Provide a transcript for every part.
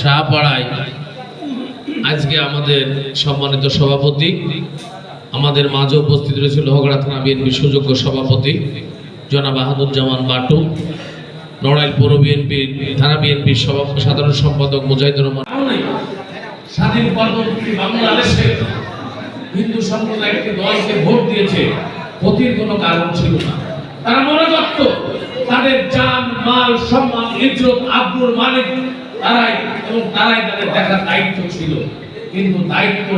শাহপাড়ায় আজকে আমাদের সম্মানিত সভাপতি, আমাদের মাঝে উপস্থিত রয়েছে লোহগড়া থানা বিএনপির সুযোগ্য সভাপতি জনাব বাহাদুজ্জামান বাটু, নড়াইল পৌর বিএনপির থানা বিএনপির সাধারণ সম্পাদক মুজাহিদুর রহমান। স্বাধীন পরবর্তী বাংলাদেশে হিন্দু সম্প্রদায় একটি দলকে ভোট দিয়েছে, ক্ষতির কোনো কারণ ছিল না। তারা মনে করত তাদের জান, মাল, সম্মান, ইজ্জত, আব্দুল মালিক তারাই এবং তারাই তাদের দেখার দায়িত্ব ছিল। কিন্তু দায়িত্ব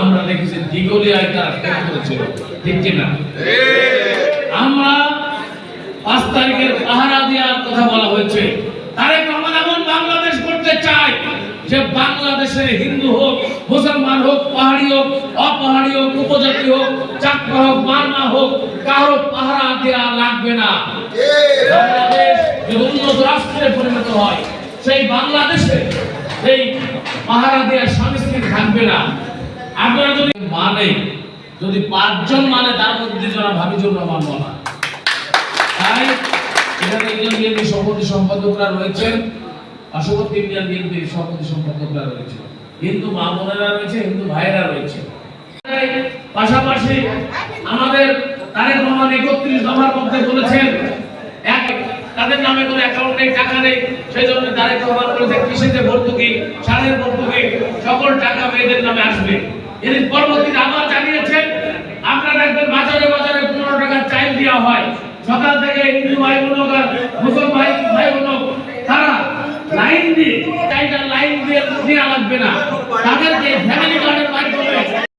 আমরা দেখেছি দিগলিয়ায় তারা করেছিল। ঠিক আমরা পাঁচ তারিখের পাহারা দেওয়ার কথা বলা হয়েছে। তারেক রহমান এমন বাংলাদেশ করতে চায় যে বাংলাদেশে হিন্দু হোক, মুসলমান হোক, পাহাড়ি হোক, অপাহাড়ি হোক, উপজাতি হোক, চাকমা হোক, মারমা হোক, কারও পাহারা দেওয়া লাগবে না। বাংলাদেশ উন্নত রাষ্ট্রে পরিণত হয়। সেই বাংলাদেশে এই পাহারা স্বামী স্ত্রী থাকবে না। আপনারা যদি মানে যদি পাঁচজন মানে তার মধ্যে দুজন ভাবি জন্য মানব না। তাই এখানে ইন্ডিয়ান বিএনপি সভাপতি সম্পাদকরা রয়েছেন, পার্শ্ববর্তী ইন্ডিয়ান বিএনপি সভাপতি সম্পাদকরা রয়েছে হিন্দু মা বোনেরা রয়েছে, হিন্দু ভাইয়েরা রয়েছে। পাশাপাশি আমাদের তারেক রহমান একত্রিশ দফার মধ্যে বলেছেন, এক, তাদের নামে কোনো অ্যাকাউন্ট টাকা নেই। সেই জন্য তারেক রহমান বলেছে কৃষিতে ভর্তুকি? সারের ভর্তুকি সকল টাকা মেয়েদের নামে আসবে। এর পরবর্তীতে আবার জানিয়েছেন, আপনারা দেখবেন বাজারে বাজারে পনেরো টাকা চাইল দেওয়া হয়। সকাল থেকে হিন্দু ভাই বোন আর মুসল ভাই ভাই বোন তারা লাইন দিয়ে চাইটা লাইন দিয়ে নেওয়া লাগবে না। তাদেরকে ফ্যামিলি